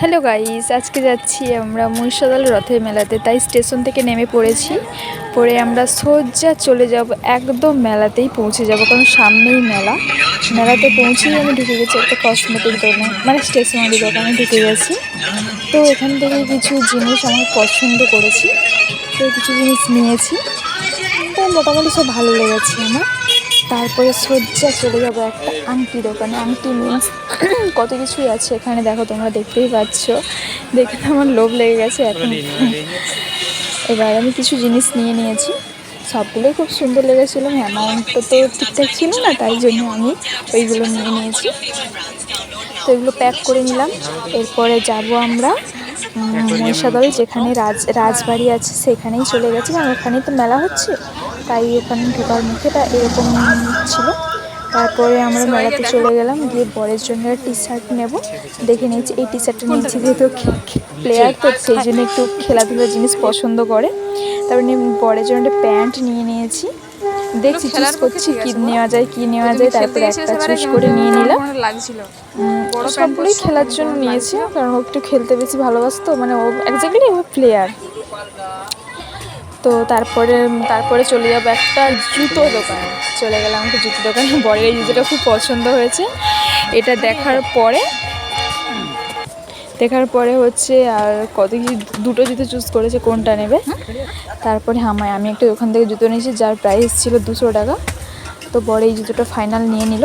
Hello guys আজকে যাচ্ছি আমরা মহিষাদল রথের মেলাতে। তাই স্টেশন থেকে নেমে পড়েছি। পরে আমরা সোজা চলে যাব একদম মেলাতেই পৌঁছে যাব, কারণ সামনেই মেলা। মেলাতে পৌঁছেই আমি ঢুকে গেছি একটা কসমেটিক দোকানে মানে স্টেশনারি দোকানে ঢুকে গেছি। তো এখান থেকে কিছু জিনিস আমার পছন্দ করেছি। তো কিছু জিনিস নিয়েছি। তো মোটামুটি সব ভালো লেগেছে আমার। তারপরে সজ্জা চলে যাব একটা আংটি দোকানে। আংটি মিন্স কত কিছুই আছে এখানে। দেখো তোমরা দেখতেই পাচ্ছ। দেখে তো আমার লোভ লেগে গেছে এখন। এবার আমি কিছু জিনিস নিয়ে নিয়েছি। সবগুলোই খুব সুন্দর লেগেছিলো। অ্যামাউন্টটা তো ঠিকঠাক ছিল না তাই জন্য আমি ওইগুলো নিয়ে নিয়েছি। তো এগুলো প্যাক করে নিলাম। এরপরে যাব আমরা মহিষাদল যেখানে রাজ রাজবাড়ি আছে সেখানেই চলে গেছি কারণ ওখানেই তো মেলা হচ্ছে। তাই ওখানে ঢোকার মুখেটা এরকম ছিল। তারপরে আমরা মেলাতে চলে গেলাম গিয়ে বরের জন্য টি শার্ট নেব। দেখে নিয়েছি এই টি শার্টটা নিয়েছি যেহেতু প্লেয়ার তো সেই জন্য একটু খেলাধুলার জিনিস পছন্দ করে। তারপরে বরের জন্য একটা প্যান্ট নিয়ে নিয়েছি। দেখছি চুজ করছি কি নেওয়া যায় কি নেওয়া যায় তারপরে একটা চুজ করে নিয়ে নিলাম। লাগছিল। সবগুলোই খেলার জন্য নিয়েছি কারণ ও একটু খেলতে বেশি ভালোবাসতো মানে ও একজাক্টলি ও প্লেয়ার তো তারপরে তারপরে চলে যাব একটা জুতো দোকানে। চলে গেলাম একটা জুতো দোকানে বরের এই জুতোটা খুব পছন্দ হয়েছে। এটা দেখার পরে দেখার পরে হচ্ছে আর কত কিছু দুটো জুতো চুজ করেছে কোনটা নেবে? তারপরে আমায় আমি একটা ওখান থেকে জুতো নিয়েছি যার প্রাইস ছিল দুশো টাকা। তো বড় এই জুতোটা ফাইনাল নিয়ে নিল।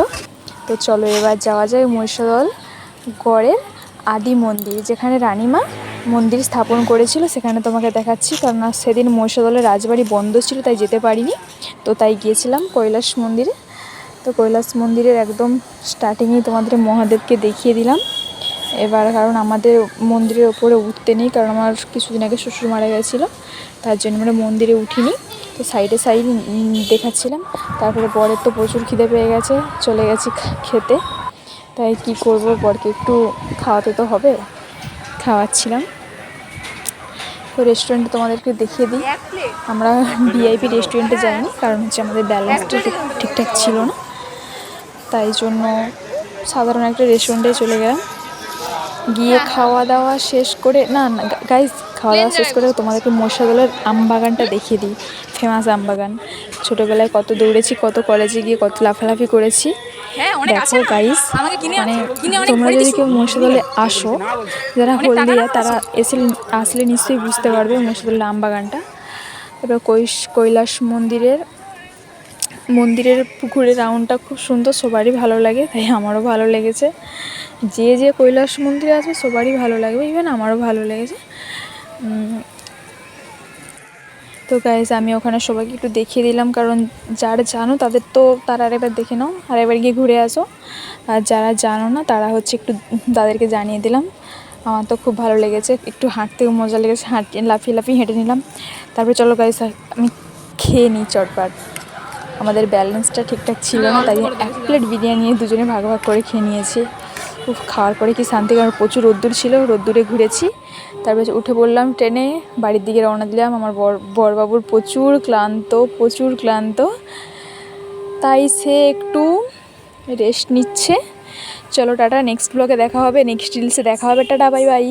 তো চলো এবার যাওয়া যায় মহিষাদল গড়ের আদি মন্দির যেখানে রানীমা মন্দির স্থাপন করেছিল সেখানে তোমাকে দেখাচ্ছি। কারণ সেদিন মহিষাদলের রাজবাড়ি বন্ধ ছিল তাই যেতে পারিনি। তো তাই গিয়েছিলাম কৈলাস মন্দিরে। তো কৈলাস মন্দিরের একদম স্টার্টিংয়েই তোমাদের মহাদেবকে দেখিয়ে দিলাম। এবার কারণ আমাদের মন্দিরের ওপরে উঠতে নেই কারণ আমার কিছুদিন আগে শ্বশুর মারা গেছিল তার জন্য আমরা মন্দিরে উঠিনি তো সাইডে সাইড দেখাচ্ছিলাম তারপরে বরের তো প্রচুর খিদে পেয়ে গেছে চলে গেছি খেতে তাই কি করব বরকে একটু খাওয়াতে তো হবে খাওয়াচ্ছিলাম তো রেস্টুরেন্টে তোমাদেরকে দেখিয়ে দিই আমরা ভিআইপি রেস্টুরেন্টে যাইনি কারণ হচ্ছে আমাদের ব্যালেন্সটা ঠিকঠাক ছিল না তাই জন্য সাধারণ একটা রেস্টুরেন্টে চলে গেলাম গিয়ে খাওয়া দাওয়া শেষ করে না না গাইজ খাওয়া দাওয়া শেষ করে তোমাদেরকে মশাদলের আম বাগানটা দেখিয়ে দিই। ফেমাস আম বাগান। ছোটোবেলায় কত দৌড়েছি কত কলেজে গিয়ে কত লাফালাফি করেছি। হ্যাঁ দেখো? গাইস মানে তোমরা যদি কেউ মহিষাদলে আসো যারা হলদিয়া তারা এসে আসলে নিশ্চয়ই বুঝতে পারবে মহিষাদলের আম বাগানটা। এবার কৈশ কৈলাস মন্দিরের মন্দিরের পুকুরের রাউন্ডটা খুব সুন্দর, সবারই ভালো লাগে, তাই আমারও ভালো লেগেছে। যে যে কৈলাস মন্দিরে আছে সবারই ভালো লাগবে ইভেন আমারও ভালো লেগেছে। তো গাইজ আমি ওখানে সবাইকে একটু দেখিয়ে দিলাম, কারণ যারা জানো তাদের তো তারা আরেকবার দেখে নাও আরেকবার গিয়ে ঘুরে আসো। আর যারা জানো না, তারা হচ্ছে একটু তাদেরকে জানিয়ে দিলাম। আমার তো খুব ভালো লেগেছে, একটু হাঁটতেও মজা লেগেছে হাঁটিয়ে লাফিয়ে লাফিয়ে হেঁটে নিলাম। তারপরে চলো গাইজ আমি খেয়ে নিই চটপাট। আমাদের ব্যালেন্সটা ঠিকঠাক ছিল না, তাই এক প্লেট বিরিয়ানি দুজনে ভাগ ভাগ করে খেয়ে নিয়েছি। উফ, খাওয়ার পরে কি শান্তি, কারণ প্রচুর রোদ্দুর ছিল, রোদ্দুরে ঘুরেছি। তারপরে উঠে বললাম ট্রেনে বাড়ির দিকে রওনা দিলাম, আমার বর, বরবাবুর প্রচুর ক্লান্ত প্রচুর ক্লান্ত। তাই সে একটু রেস্ট নিচ্ছে। চলো টাটা নেক্সট ব্লগে দেখা হবে নেক্সট রিলসে দেখা হবে। Tata bye bye